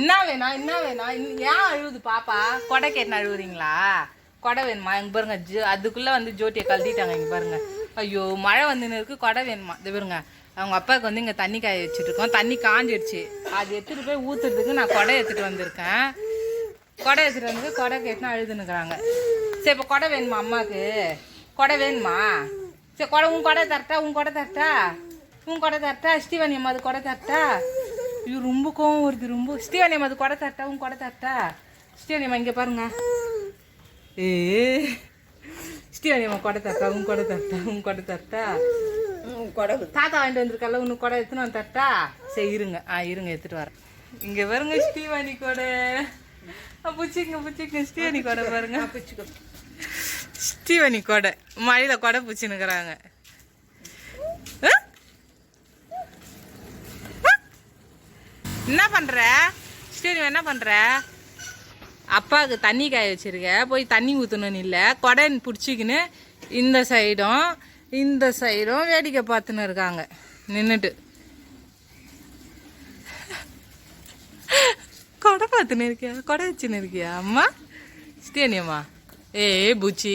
என்ன வேணா என்ன வேணா. ஏன் அழுவுது பாப்பா? கொடை கேட்டு அழுவுறீங்களா? கொடை வேணுமா? இங்க பாருங்க ஜோ அதுக்குள்ள வந்து ஜோட்டியை கழட்டிட்டாங்க இங்க பாருங்க. ஐயோ மழை வந்துன்னு இருக்கு கொடை வேணுமா? இது பாருங்க அவங்க அப்பாவுக்கு வந்து இங்க தண்ணி காய வச்சுட்டு இருக்கோம் தண்ணி காஞ்சிடுச்சு. அது எடுத்துட்டு போய் ஊத்துறதுக்கு நான் கொடை எடுத்துட்டு வந்திருக்கேன். கொடை எடுத்துட்டு வந்து கொடை கேட்டுன்னு அழுதுன்னுக்குறாங்க. சரி இப்போ கொடை வேணுமா அம்மாவுக்கு கொடை வேணுமா? சரி கொடை உன் கொடை தரட்டா உன் கொடை தரட்டா? உன் கொடை தரட்டா? ஸ்ரீவாணி அம்மா அது கொடை தரட்டா? ஐயோ ரொம்ப கோவம் வருது ரொம்ப. அம்மா அது கொடை தரட்டா உன் கொடை தரட்டா ஸ்ரீவாணி அம்மா இங்கே பாருங்க. ஏ அம்மா கொடை தரட்டா உன் கொடை தரட்டா உன் கொடை தரட்டா கொடகு தாத்தா வாங்கிட்டு வந்திருக்கல உனக்கு கொடை எடுத்துன்னு வந்து தரட்டா சரி இருங்க. ஆ இருங்க எடுத்துட்டு வரேன். இங்க பாருங்க ஸ்ரீவாணி கொடை. ஆ, புச்சிங்க புச்சிங்க ஸ்ரீவாணி கொடை பாருங்க. பிச்சுக்கோ ஸ்ரீவாணி கொடை. மழையில கொடை பிடிச்சின்னுக்குறாங்க. என்ன பண்ணுற ஸ்ரீவாணி என்ன பண்ணுற அப்பாவுக்கு தண்ணி காய வச்சிருக்க. போய் தண்ணி ஊற்றணும்னு இல்லை. கொடை பிடிச்சிக்கின்னு இந்த சைடும் இந்த சைடும் வேடிக்கை பார்த்துன்னு இருக்காங்க. நின்றுட்டு கொடை பார்த்துன்னு இருக்கியா? கொடை வச்சுன்னு இருக்கியா அம்மா? ஸ்டேனியம்மா ஏ புச்சி.